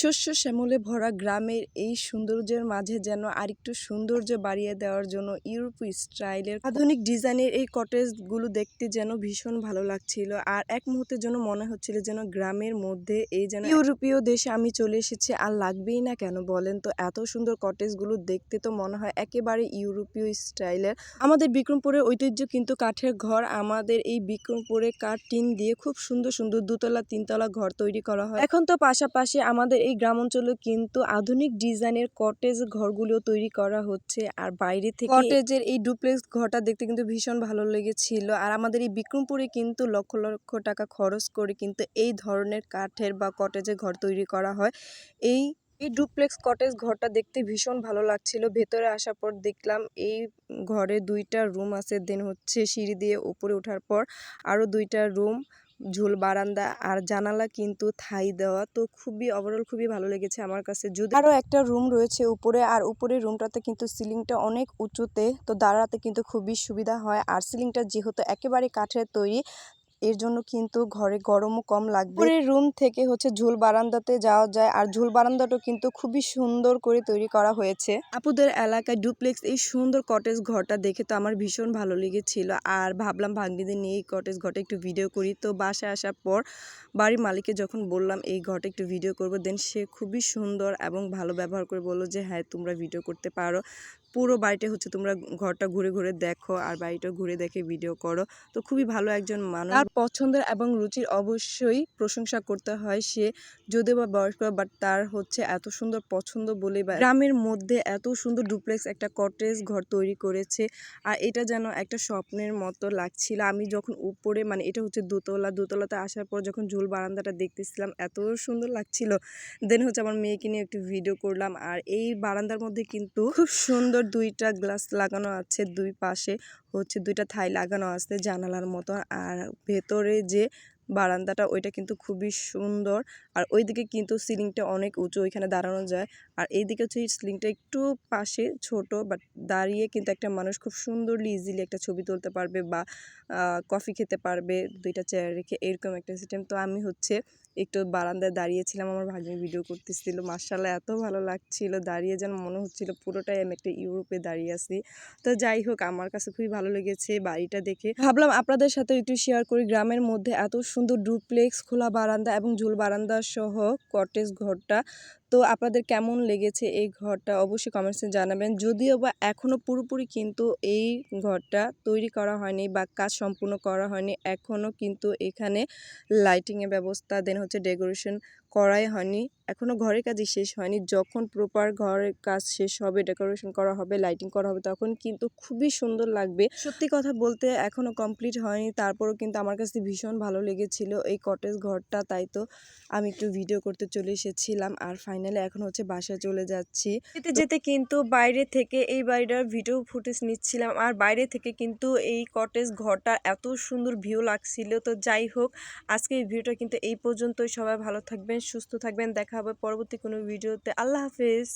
শস্য শ্যামলে ভরা গ্রামের এই সৌন্দর্যের মাঝে যেন আরেকটু সৌন্দর্য বাড়িয়ে দেওয়ার জন্য ইউরোপীয় স্টাইলের আধুনিক ডিজাইনের এই কটেজগুলো দেখতে যেন ভীষণ ভালো লাগছিল। আর এক মুহূর্তের জন্য মনে হচ্ছিল যেন গ্রামের মধ্যে এই যেন ইউরোপীয় দেশে আমি চলে এসেছি, আর লাগবেই না কেন বলেন তো? এত সুন্দর কটেজগুলো দেখতে তো মনে হয় একেবারে ইউরোপীয় স্টাইলের। আমাদের বিক্রমপুরের ঐতিহ্য কিন্তু কাঠের ঘর, আমাদের এই বিক্রমপুরে কাঠ টিন দিয়ে খুব সুন্দর সুন্দর দুতলা, তিনতলা ঘর তৈরি করা হয়। এখন তো পাশাপাশি আমাদের এই গ্রাম অঞ্চলে কিন্তু আধুনিক ডিজাইনের কটেজ ঘরগুলো তৈরি করা হচ্ছে। আর বাইরে থেকে কটেজের এই ডুপ্লেক্স ঘরটা দেখতে কিন্তু ভীষণ ভালো লেগেছিল। আর আমাদের এই বিক্রমপুরে কিন্তু লক্ষ লক্ষ টাকা খরচ করে কিন্তু এই ধরনের কাঠের বা কটেজের ঘর তৈরি করা হয়। এই এই ডুপ্লেক্স কটেজ ঘরটা দেখতে ভীষণ ভালো লাগছিল। ভেতরে আসার পর দেখলাম এই ঘরে দুইটা রুম আছে। দেন হচ্ছে সিঁড়ি দিয়ে উপরে ওঠার পর আরও দুইটা রুম ঝুল বারান্দা আর জানালা কিন্তু থাই দেওয়া। তো খুবই ওভারঅল খুবই ভালো লেগেছে আমার কাছে। যদি আরও একটা রুম রয়েছে উপরে, আর উপরে রুমটাতে কিন্তু সিলিংটা অনেক উঁচুতে, তো দাঁড়াতে কিন্তু খুবই সুবিধা হয়। আর সিলিংটা যেহেতু একেবারে কাঠের তৈরি এর জন্য কিন্তু ঘরে গরমও কম লাগবে। উপরের রুম থেকে হচ্ছে ঝুল বারান্দাতে যাওয়া যায় আর ঝুল বারান্দাটা কিন্তু খুবই সুন্দর করে তৈরি করা হয়েছে। আপুদের এলাকায় ডুপ্লেক্স এই সুন্দর কটেজ ঘরটা দেখে তো আমার ভীষণ ভালো লেগেছিল। আর ভাবলাম ভাগ্নিদের নিয়ে এই কটেজ ঘরটা একটু ভিডিও করি। তো বাসায় আসার পর বাড়ির মালিককে যখন বললাম এই ঘরটা একটু ভিডিও করব। দেন সে খুবই সুন্দর এবং ভালো ব্যবহার করে বলল যে হ্যাঁ তোমরা ভিডিও করতে পারো। পুরো বাড়িটা হচ্ছে তোমরা ঘরটা ঘুরে ঘুরে দেখো আর বাড়িটা ঘুরে দেখে ভিডিও করো। তো খুবই ভালো একজন মানুষ। পছন্দের এবং রুচির অবশ্যই প্রশংসা করতে হয় সে। যদিও বা বয়স্ক বাট তার হচ্ছে এত সুন্দর পছন্দ বলে বা গ্রামের মধ্যে এত সুন্দর ডুপ্লেক্স একটা কটেজ ঘর তৈরি করেছে। আর এটা যেন একটা স্বপ্নের মতো লাগছিল। আমি যখন উপরে মানে এটা হচ্ছে দোতলা, দোতলাতে আসার পর যখন ঝুল বারান্দাটা দেখতেছিলাম, এত সুন্দর লাগছিল। দেন হচ্ছে আমার মেয়েকে নিয়ে একটু ভিডিও করলাম। আর এই বারান্দার মধ্যে কিন্তু খুব সুন্দর দুইটা গ্লাস লাগানো আছে। দুই পাশে হচ্ছে দুইটা থাই লাগানো আছে জানালার মতো আর ভেতরে যে বারান্দাটা ওইটা কিন্তু খুবই সুন্দর। আর ওইদিকে কিন্তু সিলিংটা অনেক উঁচু, ওইখানে দাঁড়ানো যায়। আর এইদিকে হচ্ছে সিলিংটা একটু পাশে ছোট, বাট দাঁড়িয়ে কিন্তু একটা মানুষ খুব সুন্দরলি ইজিলি একটা ছবি তুলতে পারবে বা কফি খেতে পারবে, দুইটা চেয়ার রেখে এরকম একটা সিস্টেম তো আমি হচ্ছে একটু বারান্দায় দাঁড়িয়েছিলাম, আমার ভাগ্নি ভিডিও করতেছিল। মার্শাল্লাহ এত ভালো লাগছিল। দাঁড়িয়ে যেন মনে হচ্ছিল পুরোটাই আমি একটা ইউরোপে দাঁড়িয়ে আছি। তো যাই হোক, আমার কাছে খুবই ভালো লেগেছে বাড়িটা দেখে। ভাবলাম আপনাদের সাথে একটু শেয়ার করি। গ্রামের মধ্যে এত সুন্দর ডুপ্লেক্স খোলা বারান্দা এবং ঝুল বারান্দা সহ কটেজ ঘরটা তো আপনাদের কেমন লেগেছে এই ঘরটা? অবশ্যই কমেন্টসে জানাবেন। যদিও বা এখনও পুরোপুরি কিন্তু এই ঘরটা তৈরি করা হয়নি বা কাজ সম্পূর্ণ করা হয়নি এখনও কিন্তু এখানে লাইটিংয়ের ব্যবস্থা দেন হচ্ছে ডেকোরেশন করাই হয়নি। এখনও ঘরের কাজই শেষ হয়নি। যখন প্রপার ঘরের কাজ শেষ হবে ডেকোরেশন করা হবে লাইটিং করা হবে, তখন কিন্তু খুবই সুন্দর লাগবে। সত্যি কথা বলতে এখনও কমপ্লিট হয়নি। তারপরও কিন্তু আমার কাছে ভীষণ ভালো লেগেছিল এই কটেজ ঘরটা, তাই তো আমি একটু ভিডিও করতে চলে এসেছিলাম। আর ফাইনালি এখন হচ্ছে বাসায় চলে যাচ্ছি। যেতে যেতে কিন্তু বাইরে থেকে এই বাড়িটার ভিডিও ফুটেজ নিচ্ছিলাম। আর বাইরে থেকে কিন্তু এই কটেজ ঘরটা এত সুন্দর ভিউ লাগছিল। তো যাই হোক আজকে এই ভিডিওটা কিন্তু এই পর্যন্তই। সবাই ভালো থাকবেন সুস্থ থাকবেন। দেখা হবে পরবর্তী কোনো ভিডিওতে আল্লাহ হাফেজ।